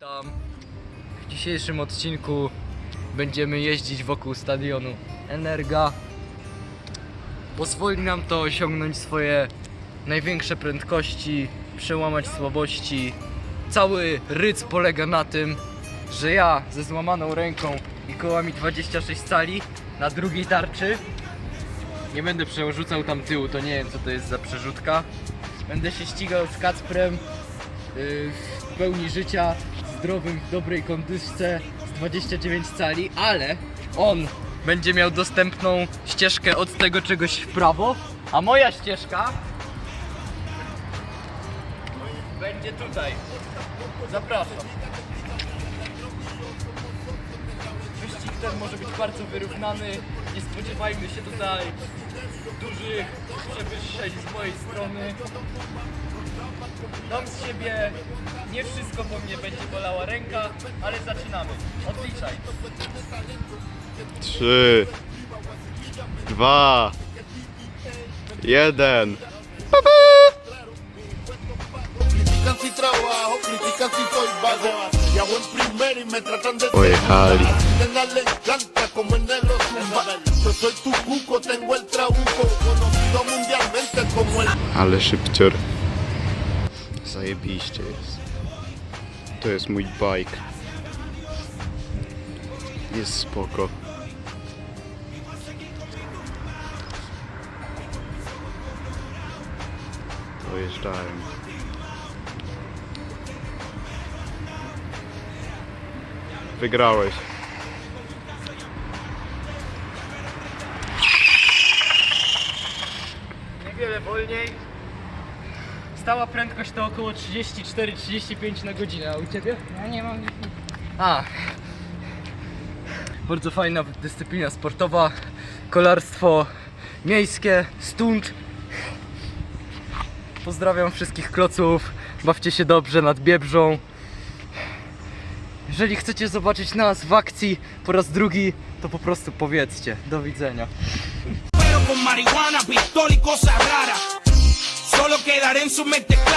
Tam w dzisiejszym odcinku będziemy jeździć wokół stadionu Energa. Pozwoli nam to osiągnąć swoje największe prędkości, przełamać słabości. Cały ryc polega na tym, że ja ze złamaną ręką i kołami 26 cali na drugiej tarczy nie będę przerzucał tam tyłu, to nie wiem co to jest za przerzutka. Będę się ścigał z Kacprem yy, w pełni życia, zdrowym, w dobrej kondycji z 29 cali, ale on będzie miał dostępną ścieżkę od tego czegoś w prawo, a moja ścieżka będzie tutaj. Zapraszam. Wyścig ten może być bardzo wyrównany. Nie spodziewajmy się tutaj dużych przewyższeń z mojej strony. Dam z siebie. Nie wszystko po mnie będzie bolała ręka, ale zaczynamy. Odliczaj. Trzy, dwa, jeden. Critican si trabajo, soy tu cuco, tengo el trabuco. Conocido mundialmente como el Ale szybcior. Zajebiście jest. To jest mój bike. Jest spoko. Wygrałeś. Niewiele wolniej. Stała prędkość to około 34-35 na godzinę, a u Ciebie? Ja nie mam A. Bardzo fajna dyscyplina sportowa. Kolarstwo miejskie, stunt. Pozdrawiam wszystkich kloców. Bawcie się dobrze nad Biebrzą. Jeżeli chcecie zobaczyć nas w akcji po raz drugi, to po prostu powiedzcie. Do widzenia. Con marihuana, pistola y cosas raras. Solo quedaré en su mente clara.